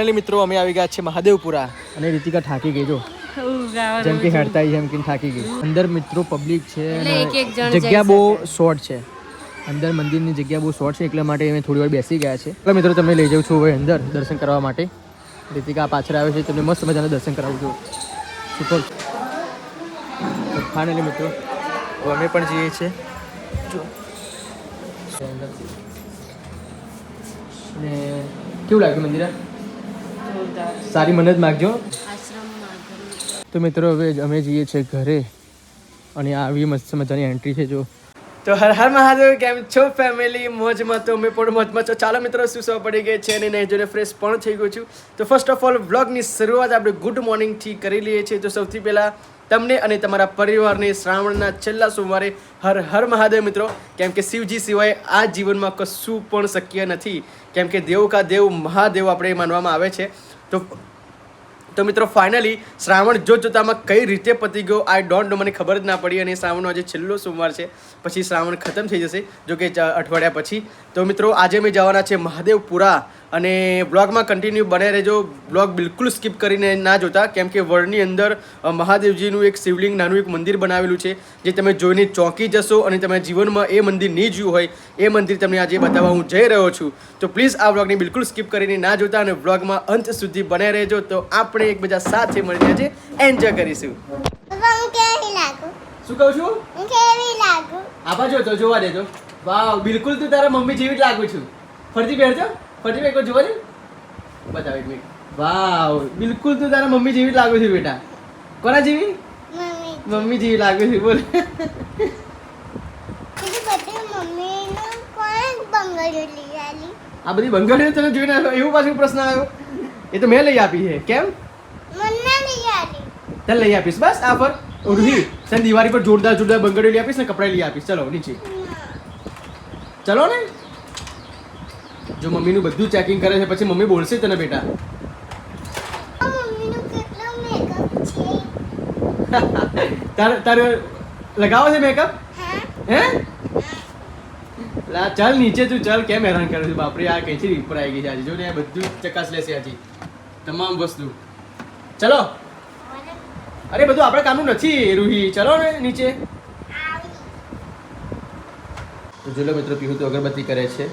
Finally મિત્રો અમે આવી ગયા છે મહાદેવપુરા. અને રીતિકા થાકી ગઈ જો. જેમ કે હેડતા જેમ કે થાકી ગઈ. અંદર મિત્રો પબ્લિક છે અને એક એક જણ જઈ જગ્યા બહુ શોર્ટ છે. અંદર મંદિરની જગ્યા બહુ શોર્ટ છે એટલા માટે અમે થોડી વાર બેસી ગયા છે એટલે મિત્રો તમે લઈ જાઉં છું હવે અંદર દર્શન કરવા માટે. રીતિકા પાછળ આવે છે તમને મસ્ત મજાના દર્શન કરાવું છું. સુપર ફાઇનલી મિત્રો અમે પણ જઈએ છીએ. જો. અને કેવું લાગ્યું મંદિર? સારી જ માગજો. તો મિત્રો હવે અમે જઈએ છીએ ઘરે. અને આવી મસ્ત મજાની એન્ટ્રી છે જો. તો હર હર મહાદેવ કેમ છો ફેમિલી મોજમાં તો અમે પણ મોજમાં છો. ચાલો મિત્રો શું સૌ પડી ગઈ છે અને નહીં જોઈને ફ્રેશ પણ થઈ ગયું છું. તો ફર્સ્ટ ઓફ ઓલ વ્લોગની શરૂઆત આપણે ગુડ મોર્નિંગથી કરી લઈએ છીએ. તો સૌથી પહેલાં તમને અને તમારા પરિવારને શ્રાવણના છેલ્લા સોમવારે હર હર મહાદેવ મિત્રો. કેમ કે શિવજી સિવાય આ જીવનમાં કશું પણ શક્ય નથી. કેમ કે દેવ કા દેવ મહાદેવ આપણે માનવામાં આવે છે. તો તો મિત્રો ફાઇનલી શ્રાવણ જો જોતામાં કઈ રીતે પતી ગયો? આઈ ડોન્ટ નો મને ખબર જ ના પડી અને શ્રાવણનો આજે છેલ્લો સોમવાર છે. પછી શ્રાવણ ખતમ થઈ જશે જો કે અઠવાડિયા પછી. તો મિત્રો આજે અમે જવાના છે મહાદેવપુરા અને બ્લોગમાં કન્ટિન્યુ બને રહેજો. બ્લોગ બિલકુલ સ્કીપ કરીને ના જોતા કેમ કે વડની અંદર મહાદેવજીનું એક શિવલિંગ નાનું એક મંદિર બનાવેલું છે જે તમે જોઈને ચોંકી જશો અને તમે જીવનમાં એ મંદિર નહીં જોયું હોય એ મંદિર તમને આજે બતાવવા હું જઈ રહ્યો છું. તો પ્લીઝ આ બ્લોગને બિલકુલ સ્કીપ કરીને ના જોતા અને બ્લોગમાં અંત સુધી બને રહેજો. તો આપણે એકબીજા સાથે મળીને આજે એન્જોય કરીશું. શું કહું છું? કેવી જો તો જોવા દેજો. વાવ બિલકુલ તું તારા મમ્મી જેવી જ લાગુ છું. ફરતી પહેરજો ફરતી પહેર જોવા દે બતાવ એક મિનિટ. વાવ બિલકુલ તું તારા મમ્મી જેવી જ લાગુ છું બેટા. કોના જેવી? મમ્મી. જેવી લાગુ છું બોલ. આ બધી બંગડીઓ તને જોઈને એવું પાછું પ્રશ્ન આવ્યો? એ તો મેં લઈ આપી છે કેમ? તને લઈ આપીશ બસ આ પર ઉર્વી તને દિવાળી પર જોરદાર જોરદાર બંગડીઓ લઈ આપીશ ને કપડાં લઈ આપીશ. ચલો નીચે. ચલો ને. જો મમ્મીનું બધું ચેકિંગ કરે છે, પછી મમ્મી બોલશે તને બેટા. તારે તારે લગાવો છે મેકઅપ હે? લા, ચાલ નીચે તું ચાલ, કેમ હેરાન કરે છે? બાપરે, આ કઈથી ઉપર આવી ગઈ છે આજે. જો ને, બધું ચકાસ લેશે આજે. તમામ વસ્તુ. ચલો. અરે, બધું આપણા કામનું નથી, રૂહી. ચલો ને, નીચે. તો મિત્ર લો મિત્રો પીહુ તો અગરબત્તી કરે છે.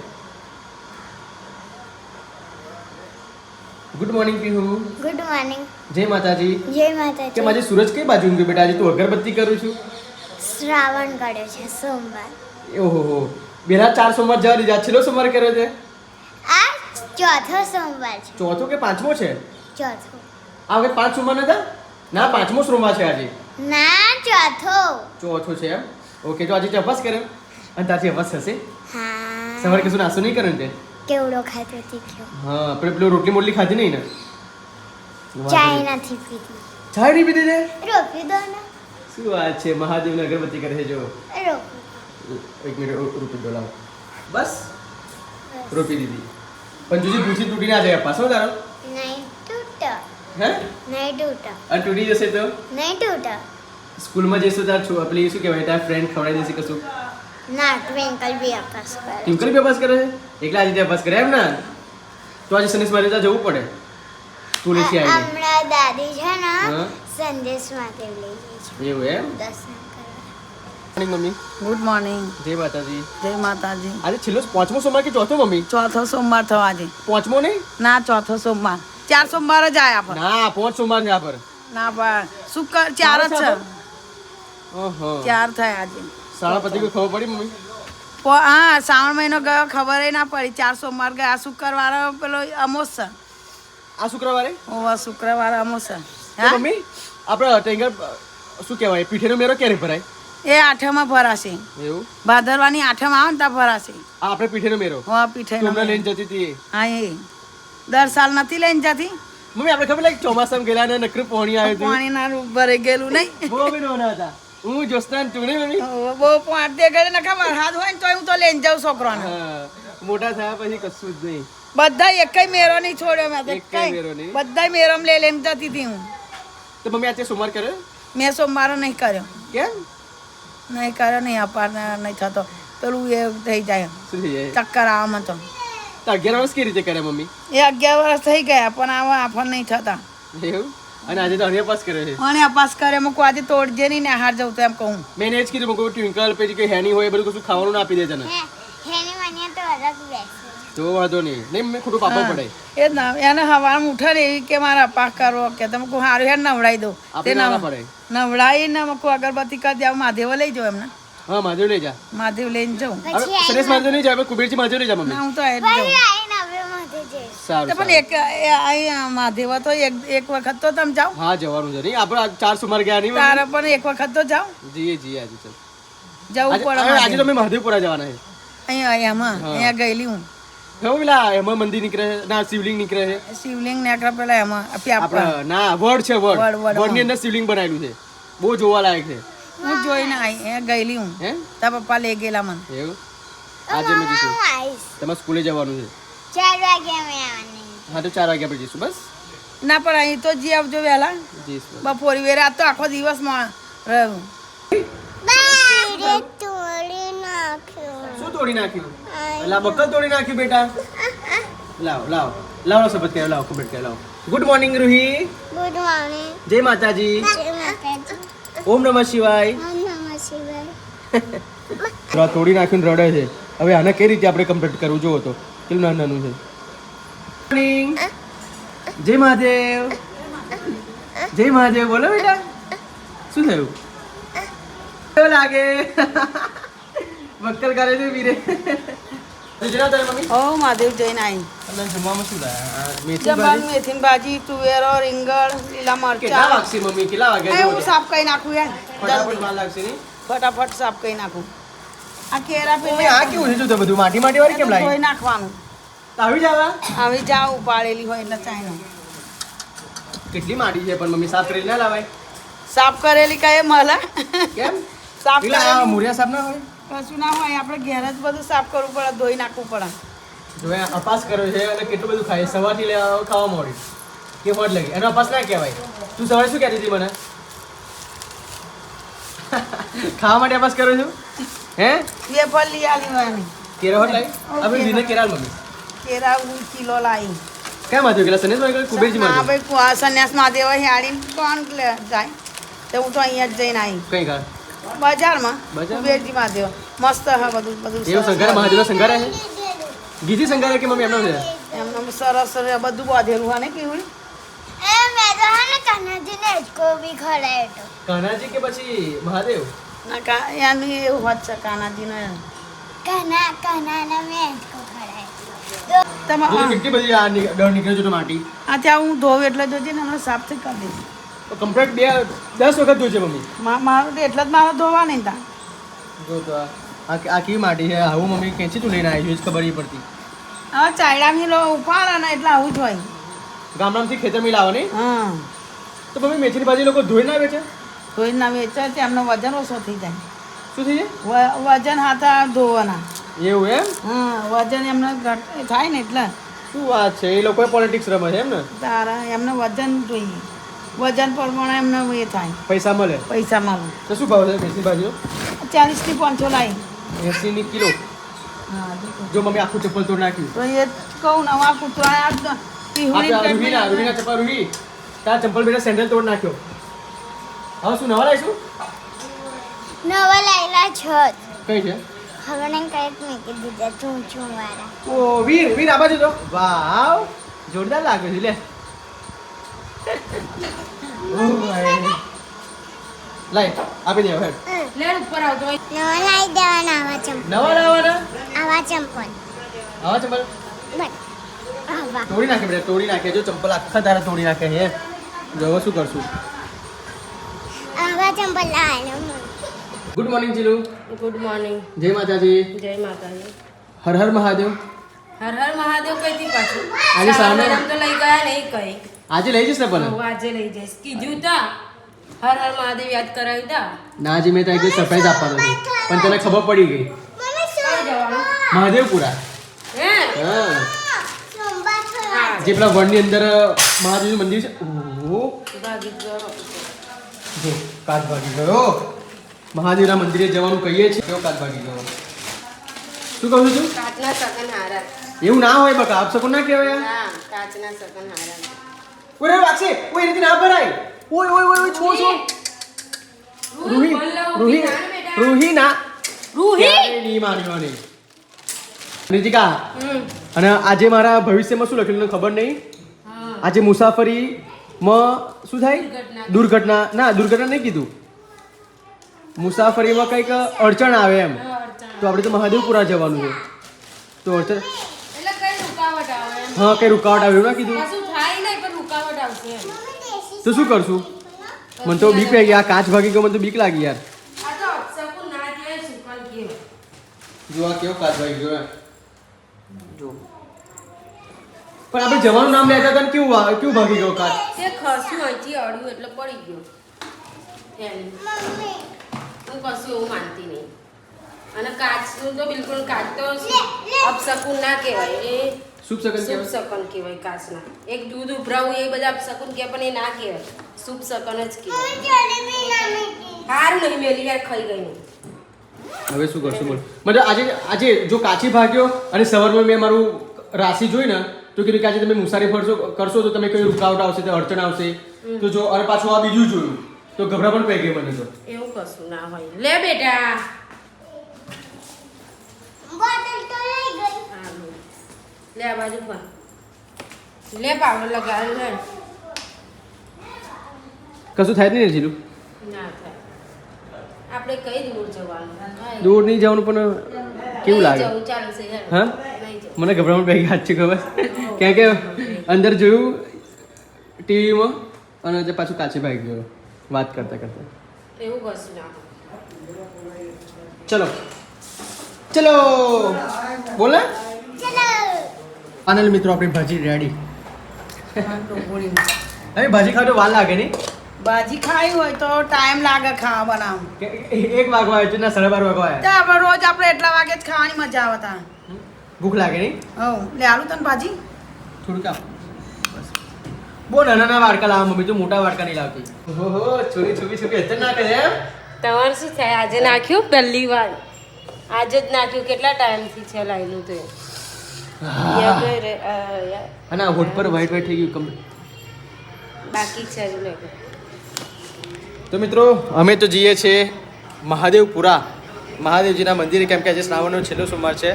Good morning Pihu. Good morning જય માતાજી. જય કે માતાજી માજી સૂરજ કઈ બાજુ ઊંઘ્યો બેટા? આજે તું અગરબત્તી કરું છું? શ્રાવણ કર્યો છે સોમવાર. ઓહો હો બેલા ચાર સોમવાર જવા દીધા. છેલ્લો સોમવાર કર્યો છે? આ ચોથો સોમવાર છે. ચોથો કે પાંચમો છે? ચોથો. આ વખત પાંચ સોમવાર નતા? ના પાંચમો સોમવાર છે આજે. ના ચોથો. ચોથો છે એમ? ઓકે તો આજે તપાસ કર્યો? અને ત્યાંથી અપાસ થશે? હા. સવારે કશું નાસ્તો નહીં કર્યો ને તે? કેવડો ખાતો તીખ્યો હા આપણે પેલો રોટલી મોટલી ખાધી નહીં ને? ચાય નથી પીધી. ચાય નહીં પીધી તે? રોપી દો ને. શું વાત છે? મહાદેવને અગરબત્તી કરે છે જો. એક મિનિટ રૂપી દો લાવો. બસ. રોપી દીધી. પણ જુજી ભૂસી તૂટી ના જાય પાછો તારો. નહીં તૂટા. હે? નહીં તૂટા. અને તૂટી જશે તો? નહીં તૂટા. સ્કૂલમાં જઈશું તાર છો પેલી શું કહેવાય તાર ફ્રેન્ડ ખવડાવી દેશે કશું. ના ટ્વિંકલ બી અપાસ કરે ટ્વિંકલ બી અભ્યાસ કરે છે એકલા આજે અભ્યાસ કરે એમ ને તો આજે શનિશ મારે ત્યાં જવું પડે સ્કૂલેથી આવીને હમણાં દાદી છે ને હા. સંદેશ માટે લઈ જાય છે એવું એમ દર્શન કરવા મોર્નિંગ મમ્મી ગુડ મોર્નિંગ જય માતાજી જય માતાજી આજે છેલ્લો પાંચમો સોમવાર કે ચોથો મમ્મી ચોથો સોમવાર થયો આજે પાંચમો નહીં ના ચોથો સોમવાર ચાર સોમવાર જ આયા પર ના પાંચ સોમવાર છે આ પર ના પણ શુક્ર ચાર જ છે ઓહો ચાર થયા આજે શાળા પતિ ખબર પડી મમ્મી? હા શ્રાવણ મહિનો ગયો ખબર ના પડી. ચાર સોમવાર ગયા શુક્રવાર પેલો અમોસ છે આ શુક્રવારે? ઓવા શુક્રવાર અમોસ છે હા? મમ્મી આપણે ટેંગર શું કહેવાય પીઠેનો મેરો ક્યારે ભરાય? એ આઠમાં ભરાશે. એવું? ભાદરવાની આઠમ આવે ને ત્યાં ભરાશે. આ આપણે પીઠેનો મેરો હા પીઠેનો મેરો લઈને જતી હતી હા એ. દર સાલ નથી લઈને જતી? મમ્મી આપણે ખબર લાગે ચોમાસામાં ગયેલા ને નકરું પાણી આવ્યું પાણી પાણીના ભરે ગયેલું નહીં. બહુ બી નોના હતા હું જોસ્તાન તું નહીં મમ્મી બહુ પાંચ દે ઘરે નખા વરસાદ હોય ને તોય હું તો લઈને જાઉં છોકરાને. મોટા થયા પછી કશું જ નહીં. બધા એકય મેરો નહીં છોડ્યો મેં તો કઈ મેરો નહીં? બધા મેરમ લઈ લઈને જતી હતી હું. તો મમ્મી આજે સોમવાર કર્યો મેં સોમવારો નહીં કર્યો. કેમ? નહીં કર્યો નહીં અપાર નહીં થતો. પેલું એ થઈ જાય. ચક્કર આવે મને તો તો અગિયાર વર્ષ કેવી રીતે કરે મમ્મી? એ અગિયાર વર્ષ થઈ ગયા પણ આવા આફર નહીં થતા. એવું? અને આજે તો અન્ય પાસ કર્યો છે. અને પાસ કરે મૂકું આજે તોડજે નહીં ને હાર જવું તો એમ કહું. મેં જ કીધું મૂકું ટ્વિંકલ પછી કે હેની હોય એ બધું કશું ખાવાનું ના આપી દે તને. હેની મને તો અલગ બેસે. જો વાંધો નહીં. નહીં મેં ખોટું પાપા પડે એ જ ના એને હવાર ઉઠે ને એવી કે મારા પાક કરો કે તમે કહું સારું હેડ નવડાવી આપણે તે ના પડે. પડે નવડાવીને મૂકું અગરબત્તી કરી દે માધેવ લઈ જાઉં એમને. હા માધવ લઈ જા. માધેવ લઈને જાઉં. સુરેશ માધવ નહીં જાય કુબેરજી માધવ લઈ જા મમ્મી. હું તો એ જાઉં ફરી આવીને હવે મધે જઈશ સારું પણ એક એ તો એક એક વખત તો તમે જાઓ. હા જવાનું છે. નહીં આપણે આ ચાર સુમાર ગયા નહીં તારે પણ એક વખત તો જાઓ. જીએ જીએ આજે ચાલ જવું પડે આજે તો મેં મહાદેવપુરા જવાના છે. અહીંયા અહીંયામાં અહીંયા ગયેલી હું. હવે પેલા એમાં મંદિર નીકળે છે ના શિવલિંગ નીકળે છે. શિવલિંગ ને પેલા એમાં આપણે ના વડ છે વડ. વડ, વડ, વડની અંદર શિવલિંગ બનાવેલું છે. બહુ જોવા લાયક છે. હું જોઈને આવી ગયેલી હું. હે? તાર પપ્પા લઈ ગયેલા મને. એવું? આજે મેં તમારે સ્કૂલે જવાનું છે. ચાર વાગે અમે આવવાની. હા તો ચાર વાગ્યા પર જઈશું બસ? ના પણ અહીં તો જી આવજો વહેલા. બપોરી વેરે આ તો આખો દિવસમાં રહ્યું. શું તોડી નાખ્યું? લા બકલ તોડી નાખ્યું બેટા. લાવ લાવ. લાવ શપથ કે લાવ કમેન્ટ કે લાવ. Good morning Ruhi good morning જય માતાજી. જય માતાજી. ઓમ નમઃ શિવાય. ઓમ નમઃ શિવાય. તોડી નાખ્યું રડે છે. હવે આને કઈ રીતે આપણે કમ્પ્લીટ કરવું? જોવો તો. કેટલું નાનું નાનું છે? મોર્નિંગ જય મહાદેવ. જય મહાદેવ. બોલો બેટા. શું થયું? કેવું લાગે? બક્કલ કરે છે વીરે. મમ્મી. ઓ મહાદેવ જઈને આવી જમવામાં શું લાયા મેથી ભાજી? તુવેરો રીંગણ લીલા કેટલા વાગશે મમ્મી? કેટલા વાગ્યા હું સાફ કરી નાખું યાર. ફટાફટ સાફ કરી નાખું. આ કેરા મમ્મી આ કેવું છે? જો બધું માટી માટી વાળી કેમ ધોઈ લાવી નાખવાનું. આવી જવા? આવી જાવ ઉપાડેલી હોય એટલે ચાઈનો કેટલી માટી છે? પણ મમ્મી સાફ કરી ના લાવાય. સાફ કરેલી કઈ મળે કેમ? સાફ પેલા કરેલી. મૂળિયા સાફ ના હોય? કશું ના હોય આપણે ઘેર જ બધું સાફ કરવું પડે ધોઈ નાખવું પડે. જો અપાસ કર્યો છે અને કેટલું બધું ખાય સવારથી લેવા ખાવા મળ્યું. કે મોડ લાગી? એનો અપાસ ના કહેવાય. તું સવારે શું કહેતી હતી મને? ખાવા માટે અપાસ કર્યો છું? હે? બે ફળ લઈ આલી એની કેરા હોટ લાવી હવે વિને કેરાલ મમ્મી કેરા હું કિલો લાવી કેમ હતું પેલા સનેશમાં કુબેરજી હા માં ભાઈ કુવા સંન્યાસ મહાદેવ હેડીને કોણ લે જાય? તો હું તો અહીંયા જ જઈને આવી કઈ ખા બજારમાં? કુબેરજી મહાદેવ મસ્ત હે બધું બધું એવું સરસ. સંગારે મહાદેવ સંગારે છે ગીધી સંગારે કે મમ્મી એમનો છે? એમનું સરસ રે બધું બાંધેલું હોય ને કેવું? એ મેં તો હે ને કન્નાજીને હિચકો બી ખવડાવ્યો હતો. કાનાજી કે પછી મહાદેવ? ના કા એનું એવું હોત છે કાનાજીને કના કનાને મેં હિચકો ખવડાવ્યો તમે જોજો કેટલી બધી આ ની- ડર નીકળે છે તો માટી આ ત્યાં હું ધોવ એટલે જોજે ને હમણાં સાફથી કરી દઈશ તો કમ્પ્લીટ બે દસ વખત ધોજે મમ્મી મા- મારું તો એટલે જ મારે ધોવા નહીં તા જો તો આ કેવી માટી છે આવું મમ્મી ક્યાંથી તું લઈને આવી છે ખબર નહીં પડતી હા ચાયડાની લો ઉપાડે ને એટલે આવું જ હોય ગામડામાંથી ખેતર લાવો નહીં હા તો મમ્મી મેથીની ભાજી લોકો ધોઈ ના આવે છે ધોઈ ના વેચે તેમનો વજન ઓછો થઈ જાય. શું થઈ વ- વજન હાથા ધોવાના. એવું એમ? હા વજન એમને ઘટ થાય ને એટલે. શું વાત છે? એ લોકોએ પોલિટિક્સ રમે છે એમ ને? તારા એમને વજન જોઈએ. વજન પ્રમાણે એમને એ થાય. પૈસા મળે. પૈસા મળે. તો શું ભાવ છે મેથીની ભાજીઓ? ચાલીસથી પાંચસો લાવી એસીની કિલો. હા જો મમ્મી આખું ચપ્પલ તોડ નાખ્યું તો એ કહું ને. આખું કૂતરા આ રૂહીના રૂહીના ચપ્પલ રૂહી તારા ચંપલ બેટા સેન્ડલ તોડ નાખ્યો. હવે શું નવા લાવીશું નવા લાયલા છત કઈ છે? ખબર નહીં કંઈક મૂકી દીધા ચૂં ચૂં વાળા. ઓ વીર વીર આ બાજુ તો વાવ જોરદાર લાગે છે લે. ઓ ભાઈ. લાઈ આપી દે હેડ નવા લાવી દેવાના આવા ચંપલ. નવા લાવવાના આવા ચંપલ. આવા ચંપલ? બસ. તોડી નાખે બેટા તોડી નાખે. જો ચંપલ આખા તારા તોડી નાખે હે. જો શું કરશું? Good morning Jilu good morning જય માતાજી. જય માતાજી. હર હર મહાદેવ. હર હર મહાદેવ કઈથી પાછું. આજે સામે- તો લઈ ગયા નહીં કઈ. આજે લઈ જઈશ ને પણ? હું આજે લઈ જઈશ. કીધું તા હર હર મહાદેવ યાદ કરાવ્યું તા. ના જી મેં તો એક સરપ્રાઈઝ આપવાનો છે પણ તને ખબર પડી ગઈ. શું? કઈ જવાનું? મહાદેવપુરા. હે? હા. સોમવાર હા જે પેલા વનની અંદર મહાદેવનું મંદિર છે. ઓહો. ભાગી જો. કાચ ભાગી ગયો મહાદેવના મંદિરે જવાનું કહીએ છીએ. કેવો કાચ ભાગી ગયો? શું કહું છું? કાચના સગન હારા. એવું ના હોય બકા આપ સકો ના કહેવાય હા કાચના સગન હારા. ઓરે વાક્ષે ઓય રીતે ના ભરાય. ઓય ઓય ઓય છો છો. રૂહી રૂહી રૂહી ના. રૂહી? ની મારવાની રીતિકા અને આજે મારા ભવિષ્યમાં શું લખેલું ખબર નહીં? આજે આજે મુસાફરીમાં શું થાય? દુર્ઘટના. ના દુર્ઘટના નહીં કીધું. મુસાફરીમાં કંઈક અડચણ આવે એમ. તો આપણે તો મહાદેવપુરા જવાનું છે. તો અડચણ એટલે કઈ રૂકાવટ આવે એમ. હા કઈ રૂકાવટ આવે એવું ના કીધું. કશું થાય નહીં પણ રૂકાવટ આવશે એમ. તો શું કરશું? મને તો બીક લાગી. આ કાચ ભાગી ગયો મને તો બીક લાગી યાર. જો આ કેવો કાચ ભાગી ગયો જો. પણ આપણે જવાનું નામ લેતા હતા ને કેવું કેવું ભાગી ગયો કાર તે ખસું અહીંથી અડ્યું એટલે પડી ગયો. હું કશું એવું માનતી નહીં. અને કાચનું તો બિલકુલ કાચ તો લે. ના કહેવાય. એ શુભ કહેવાય. શકન કહેવાય કાચના. એક દૂધ ઉભરાવું એ બધા અપશકુન કહે પણ એ ના કહેવાય. શુભ શકન જ કહેવાય. હાર નહીં મેલી યાર ખાઈ ગઈ. હવે શું કરશું બોલ. મતલબ આજે આજે જો કાચી ભાગ્યો અને સવારમાં મેં મારું રાશિ જોઈ ને તો કીધું કે આજે તમે મુસારી ફરશો કરશો તો તમે કઈ રૂકાવટ આવશે તો અડચણ આવશે. તો જો અને પાછું આ બીજું જોયું તો ગભરા પણ પડી ગઈ મને તો. એવું કશું ના હોય. લે બેટા. બોટલ તો લઈ ગઈ. હારું. લે આ બાજુ પર લે પાવડર લગાવી લે કશું થાય જ નહીં ને જીલું? ના થાય. આપણે કઈ દૂર જવાનું? હા, દૂર નહીં જવાનું પણ કેવું નહીં લાગે? જવું ચાલશે યાર. હા? નહીં જવું. મને ગભરામણ પડી ગઈ સાચી ખબર? કેમ કે અંદર જોયું ટીવીમાં અને જે પાછું કાચે ભાઈ ગયો. વાત કરતા કરતા. એવું કશું ના ચલો. ચલો. બોલે? અનિલ આનંદ મિત્રો આપણી ભાજી રેડી અરે ભાજી ખાવ તો વાર લાગે નહીં ભાજી ખાવી હોય તો ટાઈમ લાગે ખાવા બનાવ એક વાગવા આવ્યો છે ના સાડા બાર વાગવા આવ્યા આપણે રોજ આપણે એટલા વાગે જ ખાવાની મજા આવે તા. ભૂખ લાગે નહીં હવ લે આલુ તને ભાજી? થોડુંક આપ બહુ નાના નાના વાડકા લાવવા મમ્મી તો મોટા વાડકા નહીં લાવતી. ઓહો છોરી છોરી છોરી અત્યારે ના કરે એમ? તમારે શું થાય? આજે નાખ્યું પહેલી વાર. આજે જ નાખ્યું. કેટલા ટાઈમથી છે લાઈનું તો. અને આ હોઠ પર વાઈટ વાઈટ થઈ ગયું કમ બાકી છે તો મિત્રો અમે તો જઈએ છીએ મહાદેવપુરા. મહાદેવજીના મંદિરે કેમ કે આજે શ્રાવણનો છેલ્લો સોમવાર છે.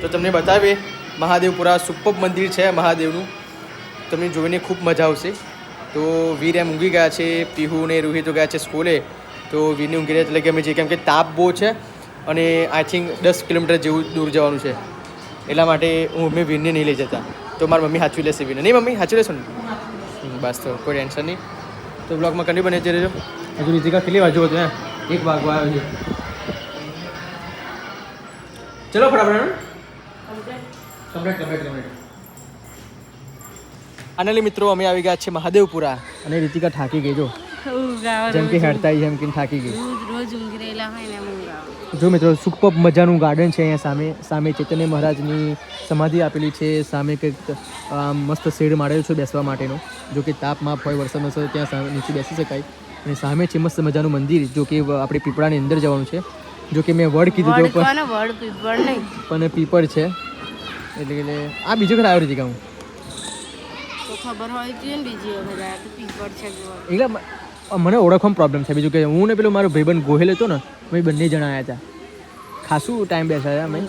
તો તમને બતાવીએ મહાદેવપુરા સુપર મંદિર છે મહાદેવનું. તમને જોઈને ખૂબ મજા આવશે. તો વીર એમ ઊંઘી ગયા છે, પીહુ ને રૂહી તો ગયા છે સ્કૂલે. તો વીરને ઊંઘી રહ્યા એટલે કે અમે જઈએ કેમ કે તાપ બહુ છે અને આઈ થિંક દસ કિલોમીટર જેવું દૂર જવાનું છે. એટલા માટે હું મેં વીરને નહીં લઈ જતા. તો મારી મમ્મી સાચવી લેશે વીરને. નહીં મમ્મી, સાચવી લેશો ને? બસ તો કોઈ ટેન્શન નહીં. તો બ્લોગમાં કંડી બને રહેજો હજુ રીતિકા કેટલી વાજો હતો એક વાગવા આવ્યો છે ચલો ફટાફટ કમ્પ્લીટ કમ્પ્લીટ કમ્પ્લીટ આનલી મિત્રો અમે આવી ગયા છે મહાદેવપુરા. અને રીતિકા થાકી ગઈ જો. જેમ કે હેડતા જેમ કે થાકી ગઈ. રોજ રોજ ઊંઘી રહેલા હોય ને જો મિત્રો સુપર મજાનું ગાર્ડન છે અહીંયા સામે. સામે ચૈતન્ય મહારાજની સમાધિ આપેલી છે. સામે કંઈક મસ્ત શેડ મારેલો છે બેસવા માટેનો. જો કે તાપ માપ હોય વરસાદ વરસાદ ત્યાં સામે નીચે બેસી શકાય. અને સામે છે મસ્ત મજાનું મંદિર જો કે આપણે પીપળાની અંદર જવાનું છે. જો કે મેં વડ કીધું પણ પીપળ છે. એટલે એટલે આ બીજો ખરા આવી હતી હું તો ખબર હોય જોઈએ ને બીજી વખત આ છે કે હું એટલે મને ઓળખવામાં પ્રોબ્લેમ છે. બીજું કે હું ને પેલો મારો ભાઈબંધ ગોહેલ હતો ને અમે બંને જણા આવ્યા હતા ખાસું ટાઈમ બેસાડ્યા અમે.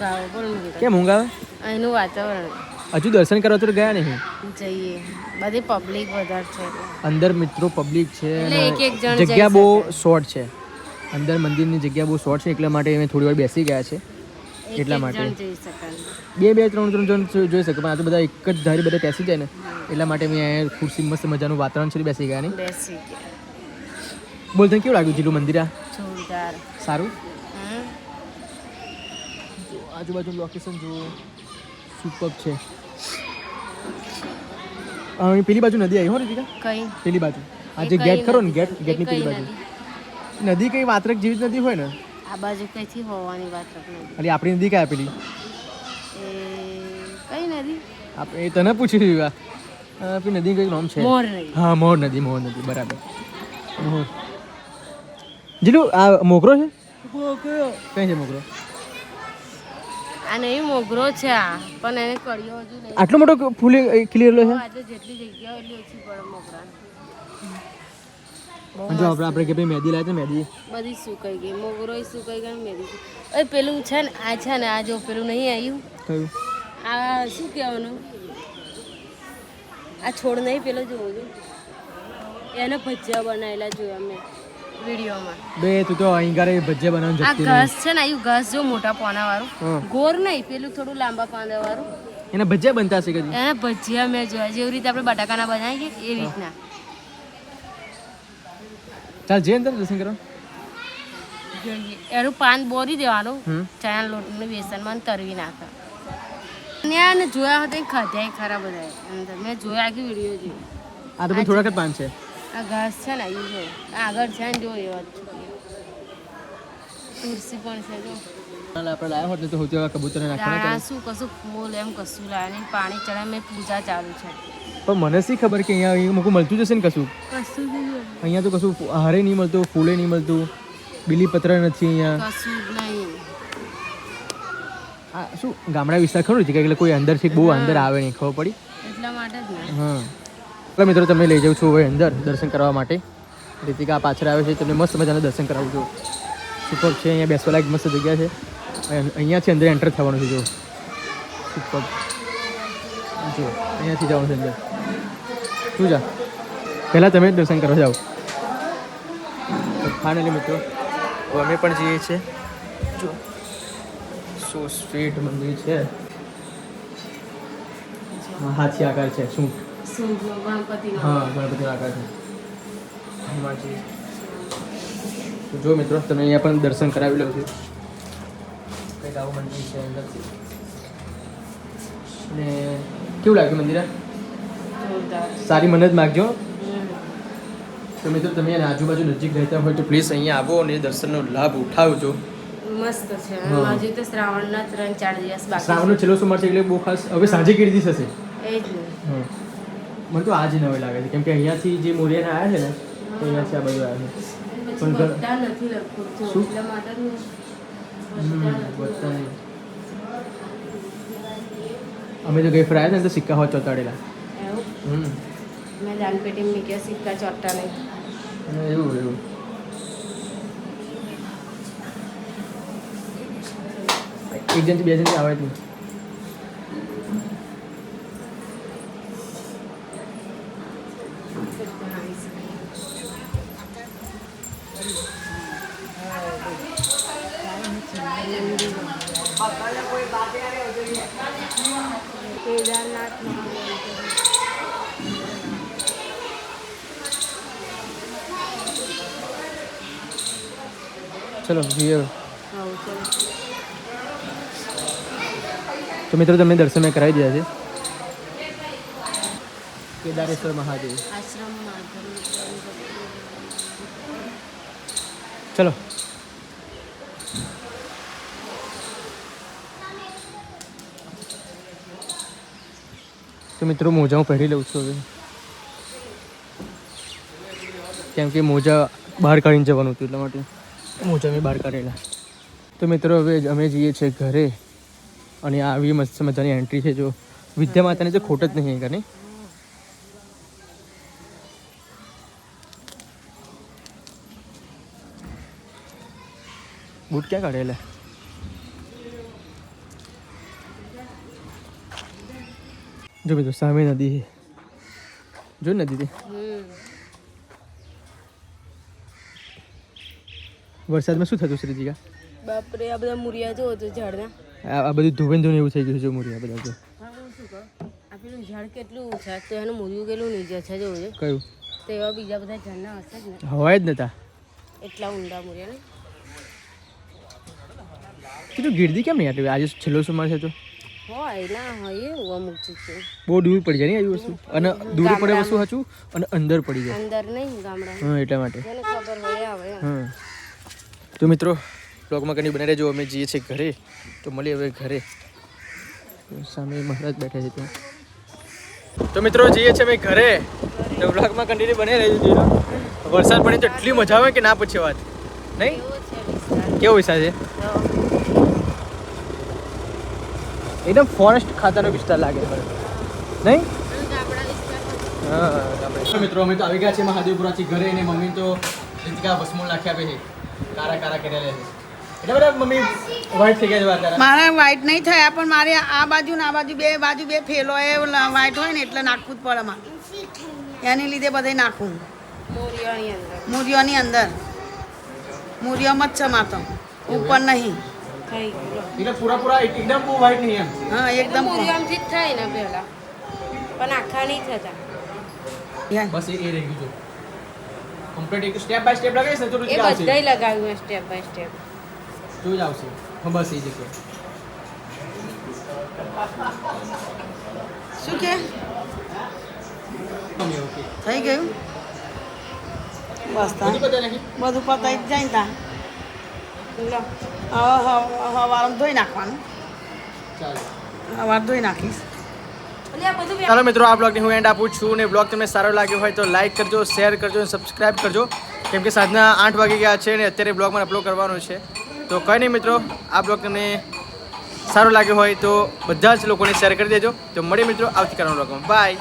કેમ ઊંઘ આવે અહીંનું વાતાવરણ. હજુ દર્શન કરવા તો ગયા નહીં. જઈએ. બધી પબ્લિક વધારે છે અંદર મિત્રો પબ્લિક છે જગ્યા બહુ શોર્ટ છે. અંદર મંદિરની જગ્યા બહુ શોર્ટ છે એટલા માટે અમે થોડી વાર બેસી ગયા છે. એટલા માટે. બે બે ત્રણ ત્રણ જણ જોઈ શકે. પણ આ તો બધા એક જ ધારી બધા બેસી જાય ને. એટલા માટે મેં અહીંયા ખુરશી મસ્ત મજાનું વાતાવરણ છે બેસી ગયા ને. બોલ તને કેવું લાગ્યું જીલું મંદિર આ? સારું? આજુબાજુ લોકેશન જુઓ. સુપર છે. પેલી બાજુ નદી આવી હો રીતિકા? કઈ? પેલી બાજુ. આ જે ગેટ ખરો ને? ગેટ ગેટની પેલી બાજુ. નદી? નદી કઈ વાત્રક જેવી જ નદી હોય ને? આ બાજુ કઈથી હોવાની વાત એટલે આપણી નદી કયા પેલી એ કઈ નદી? આપણે એ તને પૂછી રહ્યું આ? આપણી નદી કઈ નામ છે? મોર નદી. હા મોર નદી મોર નદી બરાબર. મોર. જીલુ આ મોગરો છે? કઈ છે મોગરો? આ નહીં મોગરો છે આ પણ એને હજુ નહીં. આટલો મોટો ફૂલ ખીલેલો છે? જેટલી જગ્યા એટલી ઓછી પડે મોગરાને જો આપણે આપણે કે ભાઈ મહેંદી લાવી મહેંદી બધી સુકાઈ ગઈ. મોગરો સુકાઈ ગઈ મેરી એ પેલું છે ને આ છે ને આ જો પેલું નહીં આવ્યું. કયું? આ શું કહેવાનું? આ છોડ નહીં પેલો જોવો જો. એને ભજીયા બનાવેલા જોયા મેં વિડીયોમાં. બે તું તો અહીં ગારે ભજીયા બનાવવાનું આ ઘાસ છે ને આયું ઘાસ જો મોટા પોના વાળું ગોર નહીં પેલું થોડું લાંબા પાંદા વાળું એના ભજીયા બનતા હશે કદી? એના ભજીયા મેં જોયા. જેવી રીતે આપણે બટાકાના બનાવીએ એ રીતના. ચાલ જે અંદર દર્શન કરો. એનું પાન બોરી દેવાનું. ચાય ચણા લોટને બેસનમાં તરવી નાખે. ને જોયા હતા ખાધ્યા ખરા બધા અંદર મેં જોયા કે વીડિયો જોઈ આ તો થોડાક પાન છે. આ ઘાસ છે ને એ જો આગળ છે ને જો એ વાત તુલસી પણ છે જો. આપણે લાયા હોત ને તો હોતી કબૂતરને નાખવાના શું કશું ફૂલ એમ કશું નહીં. પાણી ચડે મેં પૂજા ચાલુ છે. પણ મને શી ખબર કે અહીંયા અહીંયા મૂકું મળતું જશે ને કશું? અહીંયા તો કશું હારે નહીં મળતું ફૂલે નહીં મળતું બીલીપત્ર નથી અહીંયા. શું ગામડા વિસ્તાર ખરું છે? કે એટલે કોઈ અંદરથી બહુ અંદર આવે નહીં ખબર પડી? એટલા માટે હા. એટલે મિત્રો તમે લઈ જાઉં છું હવે અંદર દર્શન કરવા માટે. રીતિકા પાછળ આવે છે તમને મસ્ત મજાના દર્શન કરાવું છું. સુપર છે અહીંયા બેસવા લાયક મસ્ત જગ્યા છે. અહીંયા છે અંદર એન્ટર થવાનું છે જો. સુપર જો અહીંયાથી જવાનું છે અંદર. શું જા. પહેલાં તમે જ દર્શન કરવા જાઓ. ફાઇનલી મિત્રો. અમે પણ જઈએ છીએ. જો. સો સ્વીટ મંદિર છે. હાથી આકાર છે શું? હા ગણપતિનો આકાર છે. હનુમાનજી તો જો મિત્રો તમે અહીંયા પણ દર્શન કરાવી લો છો. કંઈક આવું મંદિર છે અંદરથી અને કેવું લાગ્યું મંદિર? આ? મને સારી મનત માગજો. તમે તો મિત્રો તમે એના આજુબાજુ નજીક રહેતા હોય તો પ્લીઝ અહીંયા આવો અને દર્શનનો લાભ ઉઠાવજો. મસ્ત છે. હજી તો શ્રાવણના ત્રણ ચાર દિવસ બાકી શ્રાવણનો છેલ્લો સોમવાર છે એટલે બહુ ખાસ. હવે સાંજે કીર્તિ થશે. એ જ હમ. મને તો આજ નવે લાગે છે. કેમ કે અહીંયાથી જે મોરિયાના આવ્યા છે ને તો અહીંયાથી આ બધું આવ્યા છે. પણ બધા નથી લખતું શું? એટલા માટે જ બધા. અમે તો ગઈ ફરાયા ને તો સિક્કા હોય ચોંટાડેલા. એવું હમ મેં દાનપેટી મૂક્યા સિક્કા ચોટ્ટા નહીં અને એવું એવું એક જણથી બે જણથી આવે જ નહીં કેદારનાથ મહાદેવ ચલો જોઈએ. તો મિત્રો તમને દર્શન મેં કરાવી દીધા છે. કેદારેશ્વર મહાદેવ. ચલો. તો મિત્રો મોજા હું પહેરી લઉં છું હવે. કેમ કે મોજા બહાર કાઢીને જવાનું હતું એટલા માટે. મોજા મેં બહાર કાઢેલા. તો મિત્રો, હવે અમે જઈએ છીએ ઘરે. અને આવી મસ્ત મજાની એન્ટ્રી છે જો. વિદ્યા માતાને જો ખોટ જ નહીં કરે બૂટ ક્યાં કાઢેલા? જો મિત્રો, સામે નદી છે. જો નદી વરસાદમાં શું થતું શ્રીજીકા બાપરે આ બધા મુરિયા જો તો ઝાડના. આ બધું ધોવેન ધોને એવું થઈ ગયું છે જો મોરી બધા જો. આ પેલું ઝાડ કેટલું ઊંચા તો એનું મૂર્યું કેટલું નીચે છે જોવું કયું? તો એવા બીજા બધા ઝાડના હશે જ ને. હવાય જ નતા એટલા ઊંડા મૂર્યા ને તો ગીરદી કેમ નહીં આટલી? આજે છેલ્લો સોમવાર છે તો. બહુ દૂર પડી જાય ને આવી વસ્તુ. અને દૂર પડે વસ્તુ સાચું અને અંદર પડી જાય. અંદર નહીં ગામડા હા એટલા માટે. ખબર હોય આવે હા. તો મિત્રો બ્લોગમાં કંઈ બનાવી રહેજો અમે જઈએ છીએ ઘરે. તો મળીએ હવે ઘરે. સામે મહારાજ બેઠા છે ત્યાં. તો મિત્રો જઈએ છીએ અમે ઘરે. તો બ્લોગમાં કન્ટિન્યુ બની રહેજો વરસાદ પડે તો એટલી મજા આવે કે ના પૂછે વાત. નહીં? કેવો વિસ્તાર? છે? એકદમ ફોરેસ્ટ ખાતાનો વિસ્તાર લાગે નહીં? હા મિત્રો અમે તો આવી ગયા છે મહાદેવપુરાથી ઘરે અને મમ્મી તો રીતિકા ભસ્મો નાખી આપે છે. કારા કારા કર્યા છે. એટલે બધા મમ્મી વ્હાઈટ થઈ ગયા છે તારા મારે વ્હાઈટ નહીં થયા પણ મારે આ બાજુ ને આ બાજુ બે બાજુ બે ફેલો એ વ્હાઈટ હોય ને એટલે નાખવું જ પડે મારે. એની લીધે બધે નાખવું મોરિયાની અંદર. મૂરીઓની જ છે ઉપર નહીં. એટલે પૂરા પૂરા એકદમ બહુ વ્હાઈટ નહીં એમ. હા એકદમ જ થાય ને પહેલા. પણ આખા નહીં થતા. બસ એ એ રહી ગયું કમ્પ્લીટ એક સ્ટેપ બાય સ્ટેપ લગાવીશ ને તો એ રુચિકા આવશે. બધાય લગાવ્યું સ્ટેપ બાય સ્ટેપ તો જ આવશે. હા બસ એ જગ્યાએ. શું કે? મમ્મી ઓકે થઈ ગયું? બસ તા હજી બધા નાખી? બધું પતાઈ જ જાય ને તા લો. હવે હવારમાં ધોઈ નાખવાનું. ચાલો. હવાર ધોઈ નાખીશ. એટલે આ બધું ચાલો મિત્રો, આ બ્લોગની હું એન્ડ આપું છું ને બ્લોગ તમને સારો લાગ્યો હોય તો લાઈક કરજો શેર કરજો અને સબસ્ક્રાઈબ કરજો. કેમ કે સાંજના આઠ વાગી ગયા છે ને અત્યારે બ્લોગ મને અપલોડ કરવાનો છે. તો કંઈ નહીં મિત્રો, આ બ્લોગ તમને સારો લાગ્યો હોય તો બધા જ લોકોને શેર કરી દેજો. તો મળીએ મિત્રો આવતીકાલનો બ્લોગમાં. બાય